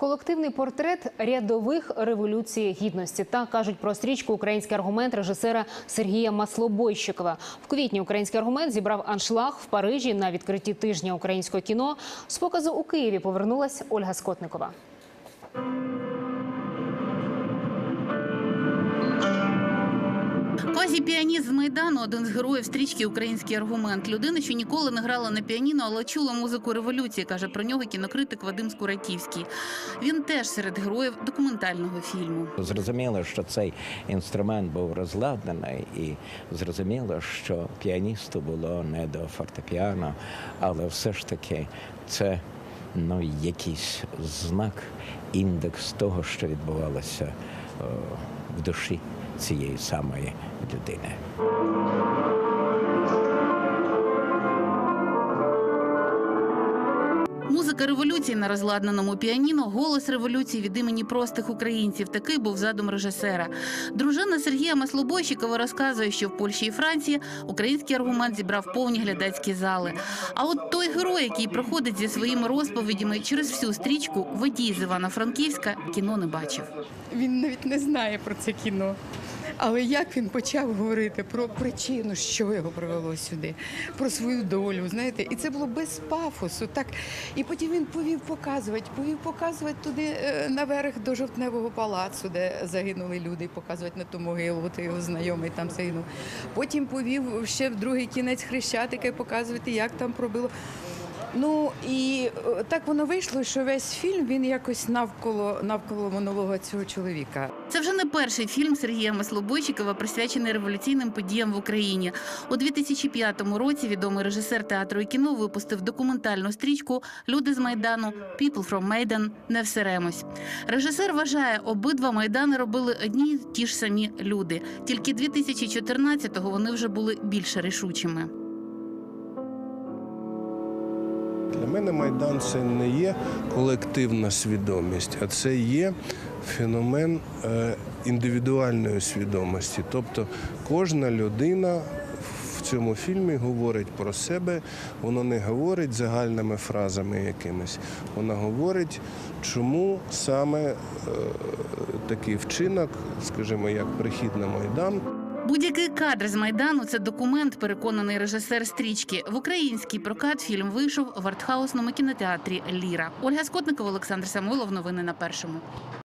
Колективний портрет рядових революції гідності. Так кажуть про стрічку Український аргумент режисера Сергія Маслобойщикова. В квітні український аргумент зібрав аншлаг в Парижі на відкритті тижня українського кіно. З показу у Києві повернулась Ольга Скотникова. Квазі-піаніст з Майдану один з героїв стрічки Український аргумент. Людина, що ніколи не грала на піаніно, але чула музику революції, каже про нього кінокритик Вадим Скураківський. Він теж серед героїв документального фільму. Зрозуміло, що цей інструмент був розладнаний, і зрозуміло, що піаністу було не до фортепіано, але все ж таки це ну, якийсь знак, індекс того, що відбувалося е, в душі цієї самої людини. Музика революції на розладнаному піаніно голос революції від імені простих українців. Такий був задум режисера. Дружина Сергія Маслобойщикова розказує, що в Польщі і Франції український аргумент зібрав повні глядацькі зали. А от той герой, який проходить зі своїми розповідями через всю стрічку, водій з Івано-Франківська, кіно не бачив. Він навіть не знає про це кіно. Але як він почав говорити про причину, що його привело сюди, про свою долю, знаєте, і це було без пафосу. Так і потім він повів показувати, повів показувати туди е, наверх до жовтневого палацу, де загинули люди, показувати на ту могилу, от його знайомий там загинув. Потім повів ще в другий кінець хрещатика і показувати, як там пробило. Ну і е, так воно вийшло, що весь фільм він якось навколо навколо монолога цього чоловіка. Це вже не перший фільм Сергія Маслобойчикова, присвячений революційним подіям в Україні. У 2005 році відомий режисер театру і кіно випустив документальну стрічку Люди з майдану People from Майдан не всеремось. Режисер вважає, обидва майдани робили одні й ті ж самі люди. Тільки 2014-го вони вже були більш рішучими. Для мене Майдан це не є колективна свідомість, а це є феномен е, індивідуальної свідомості. Тобто кожна людина в цьому фільмі говорить про себе, вона не говорить загальними фразами якимись, вона говорить, чому саме е, такий вчинок, скажімо, як прихід на Майдан. Будь-який кадр з майдану це документ, переконаний режисер стрічки. В український прокат фільм вийшов в артхаусному кінотеатрі Ліра. Ольга Скотникова, Олександр Самойлов. Новини на першому.